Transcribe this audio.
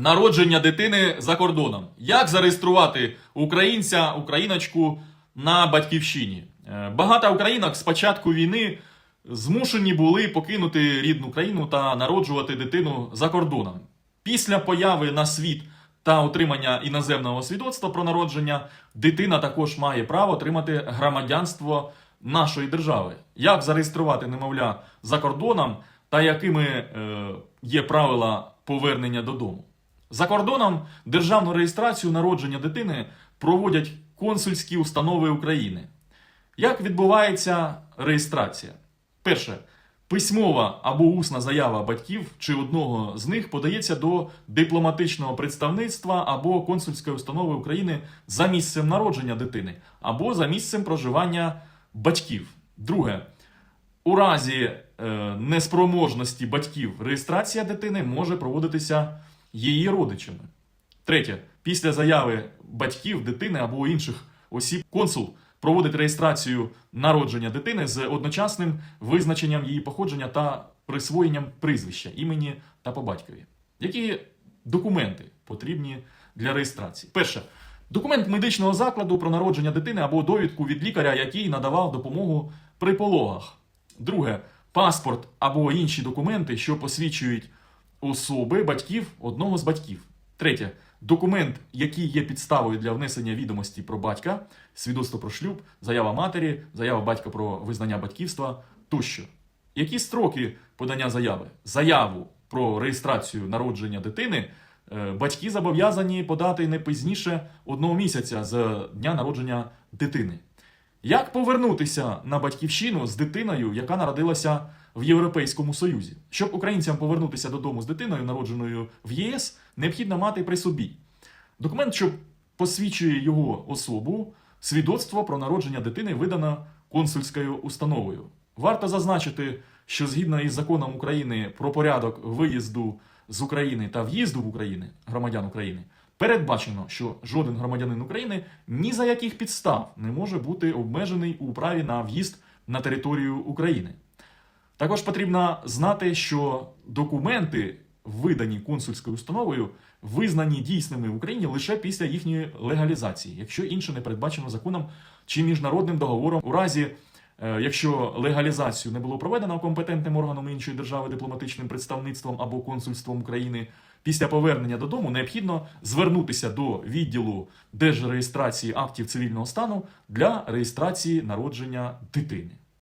Народження дитини за кордоном. Як зареєструвати українця, україночку на батьківщині? Е, Багато українок з початку війни змушені були покинути рідну країну та народжувати дитину за кордоном. Після появи на світ та отримання іноземного свідоцтва про народження, дитина також має право отримати громадянство нашої держави. Як зареєструвати немовля за кордоном та якими е, є правила повернення додому? За кордоном державну реєстрацію народження дитини проводять консульські установи України. Як відбувається реєстрація? Перше. Письмова або усна заява батьків чи одного з них подається до дипломатичного представництва або консульської установи України за місцем народження дитини або за місцем проживання батьків. Друге. У разі е, неспроможності батьків реєстрація дитини може проводитися її родичами. Третє. Після заяви батьків, дитини або інших осіб консул проводить реєстрацію народження дитини з одночасним визначенням її походження та присвоєнням прізвища, імені та по батькові. Які документи потрібні для реєстрації? Перше. Документ медичного закладу про народження дитини або довідку від лікаря, який надавав допомогу при пологах. Друге. Паспорт або інші документи, що посвідчують особи батьків одного з батьків. Третє. Документ, який є підставою для внесення відомості про батька, свідоцтво про шлюб, заява матері, заява батька про визнання батьківства тощо. Які строки подання заяви? Заяву про реєстрацію народження дитини е, батьки зобов'язані подати не пізніше одного місяця з дня народження дитини. Як повернутися на батьківщину з дитиною, яка народилася в Європейському Союзі? Щоб українцям повернутися додому з дитиною, народженою в ЄС, необхідно мати при собі документ, що посвідчує його особу, свідоцтво про народження дитини видано консульською установою. Варто зазначити, що згідно із законом України про порядок виїзду з України та в'їзду в Україну громадян України, передбачено, що жоден громадянин України ні за яких підстав не може бути обмежений у праві на в'їзд на територію України. Також потрібно знати, що документи, видані консульською установою, визнані дійсними в Україні лише після їхньої легалізації, якщо інше не передбачено законом чи міжнародним договором. У разі, якщо легалізацію не було проведено компетентним органом іншої держави, дипломатичним представництвом або консульством України, після повернення додому необхідно звернутися до відділу держреєстрації актів цивільного стану для реєстрації народження дитини.